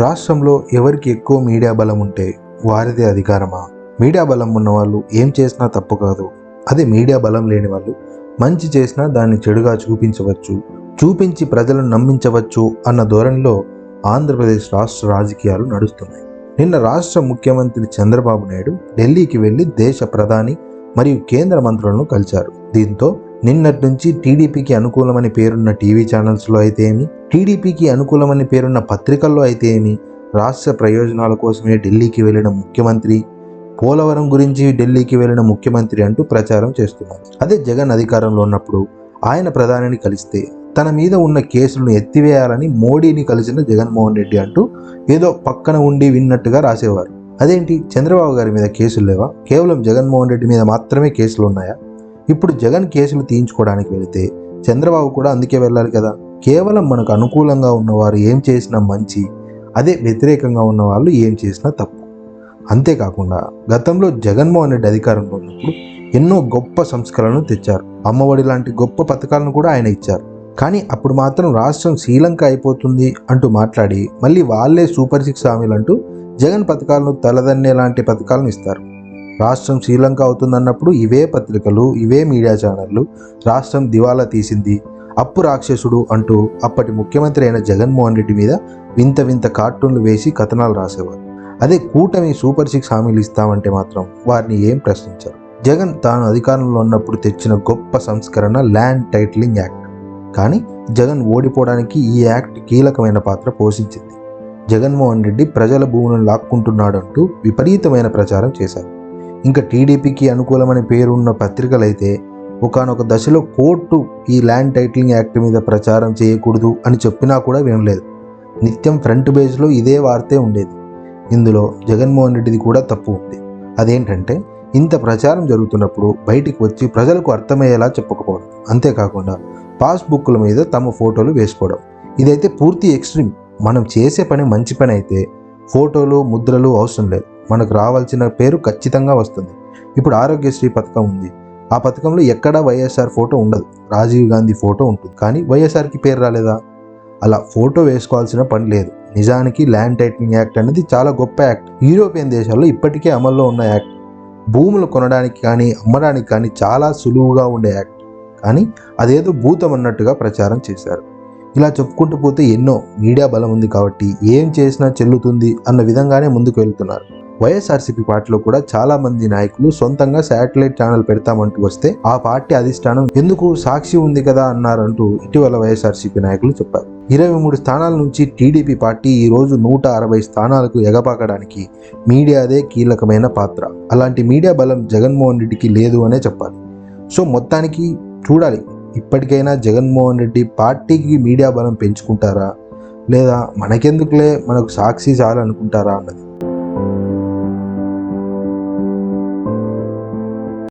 రాష్ట్రంలో ఎవరికి ఎక్కువ మీడియా బలం ఉంటే వారిదే అధికారమా? మీడియా బలం ఉన్నవాళ్ళు ఏం చేసినా తప్పు కాదు. అదే మీడియా బలం లేని వాళ్ళు మంచి చేసినా దాన్ని చెడుగా చూపించవచ్చు చూపించి ప్రజలను నమ్మించవచ్చు అన్న ధోరణిలో ఆంధ్రప్రదేశ్ రాష్ట్ర రాజకీయాలు నడుస్తున్నాయి. నిన్న రాష్ట్ర ముఖ్యమంత్రి చంద్రబాబు నాయుడు ఢిల్లీకి వెళ్ళి దేశ ప్రధాని మరియు కేంద్ర మంత్రులను కలిశారు. దీంతో నిన్నటి నుంచి టీడీపీకి అనుకూలమని పేరున్న టీవీ ఛానల్స్లో అయితే ఏమి? టీడీపీకి అనుకూలమని పేరున్న పత్రికల్లో అయితే ఏమి? రాష్ట్ర ప్రయోజనాల కోసమే ఢిల్లీకి వెళ్ళిన ముఖ్యమంత్రి పోలవరం గురించి ఢిల్లీకి వెళ్ళిన ముఖ్యమంత్రి అంటూ ప్రచారం చేస్తున్నారు. అదే జగన్ అధికారంలో ఉన్నప్పుడు ఆయన ప్రధానిని కలిస్తే తన మీద ఉన్న కేసులను ఎత్తివేయాలని మోడీని కలిసిన జగన్మోహన్ రెడ్డి అంటూ ఏదో పక్కన ఉండి విన్నట్టుగా రాసేవారు. అదేంటి? చంద్రబాబు గారి మీద కేసులు లేవా? కేవలం జగన్మోహన్ రెడ్డి మీద మాత్రమే కేసులు ఉన్నాయా? ఇప్పుడు జగన్ కేసులు తీయించుకోవడానికి వెళితే చంద్రబాబు కూడా అందుకే వెళ్ళాలి కదా. కేవలం మనకు అనుకూలంగా ఉన్నవారు ఏం చేసినా మంచి అదే వ్యతిరేకంగా ఉన్న వాళ్ళు ఏం చేసినా తప్పు. అంతేకాకుండా గతంలో జగన్మోహన్ రెడ్డి అధికారంలో ఉన్నప్పుడు ఎన్నో గొప్ప సంస్కరణలు తెచ్చారు. అమ్మఒడి లాంటి గొప్ప పథకాలను కూడా ఆయన ఇచ్చారు. కానీ అప్పుడు మాత్రం రాష్ట్రం శ్రీలంక అయిపోతుంది అంటూ మాట్లాడి మళ్ళీ వాళ్ళే సూపర్ సిక్స్ హామీలు అంటూ జగన్ పథకాలను తలదన్నే లాంటి పథకాలను ఇస్తారు. రాష్ట్రం శ్రీలంక అవుతుందన్నప్పుడు ఇవే పత్రికలు ఇవే మీడియా ఛానళ్ళు రాష్ట్రం దివాలా తీసింది. అప్పు రాక్షసుడు అంటూ అప్పటి ముఖ్యమంత్రి అయిన జగన్మోహన్ రెడ్డి మీద వింత వింత కార్టూన్లు వేసి కథనాలు రాసేవారు. అదే కూటమి సూపర్ సిక్స్ హామీలు ఇస్తామంటే మాత్రం వారిని ఏం ప్రశ్నించారు. జగన్ తాను అధికారంలో ఉన్నప్పుడు తెచ్చిన గొప్ప సంస్కరణ ల్యాండ్ టైటిలింగ్ యాక్ట్. కానీ జగన్ ఓడిపోవడానికి ఈ యాక్ట్ కీలకమైన పాత్ర పోషించింది. జగన్మోహన్ రెడ్డి ప్రజల భూములను లాక్కుంటున్నాడు అంటూ విపరీతమైన ప్రచారం చేశారు. ఇంకా టీడీపీకి అనుకూలమని పేరున్న పత్రికలైతే ఒకనొక దశలో కోర్టు ఈ ల్యాండ్ టైటిలింగ్ యాక్ట్ మీద ప్రచారం చేయకూడదు అని చెప్పినా కూడా వినలేదు. నిత్యం ఫ్రంట్ పేజ్లో ఇదే వార్తే ఉండేది. ఇందులో జగన్మోహన్ రెడ్డిది కూడా తప్పు ఉంది. అదేంటంటే ఇంత ప్రచారం జరుగుతున్నప్పుడు బయటికి వచ్చి ప్రజలకు అర్థమయ్యేలా చెప్పకపోవడం. అంతేకాకుండా పాస్బుక్ల మీద తమ ఫోటోలు వేసుకోవడం. ఇదైతే పూర్తి ఎక్స్ట్రీమ్. మనం చేసే పని మంచి పని అయితే ఫోటోలు ముద్రలు అవసరం లేదు. మనకు రావాల్సిన పేరు ఖచ్చితంగా వస్తుంది. ఇప్పుడు ఆరోగ్యశ్రీ పథకం ఉంది. ఆ పథకంలో ఎక్కడా వైఎస్ఆర్ ఫోటో ఉండదు. రాజీవ్ గాంధీ ఫోటో ఉంటుంది. కానీ వైఎస్ఆర్కి పేరు రాలేదా? అలా ఫోటో వేసుకోవాల్సిన పని లేదు. నిజానికి ల్యాండ్ టైటిలింగ్ యాక్ట్ అనేది చాలా గొప్ప యాక్ట్. యూరోపియన్ దేశాల్లో ఇప్పటికే అమల్లో ఉన్న యాక్ట్. భూములు కొనడానికి కానీ అమ్మడానికి కానీ చాలా సులువుగా ఉండే యాక్ట్. కానీ అదేదో భూతం అన్నట్టుగా ప్రచారం చేశారు. ఇలా చెప్పుకుంటూ పోతే ఎన్నో మీడియా బలం ఉంది కాబట్టి ఏం చేసినా చెల్లుతుంది అన్న విధంగానే ముందుకు వెళ్తున్నారు. వైఎస్ఆర్సీపీ పార్టీలో కూడా చాలా మంది నాయకులు సొంతంగా శాటిలైట్ ఛానల్ పెడతామంటూ వస్తే ఆ పార్టీ అధిష్టానం ఎందుకు సాక్షి ఉంది కదా అన్నారంటూ ఇటీవల వైఎస్ఆర్సీపీ నాయకులు చెప్పారు. ఇరవై మూడు స్థానాల నుంచి టీడీపీ పార్టీ ఈ రోజు నూట అరవై స్థానాలకు ఎగపాకడానికి మీడియాదే కీలకమైన పాత్ర. అలాంటి మీడియా బలం జగన్మోహన్ రెడ్డికి లేదు అనే చెప్పాలి. సో మొత్తానికి చూడాలి. ఇప్పటికైనా జగన్మోహన్ రెడ్డి పార్టీకి మీడియా బలం పెంచుకుంటారా? లేదా మనకెందుకులే మనకు సాక్షి చాలనుకుంటారా అన్నది.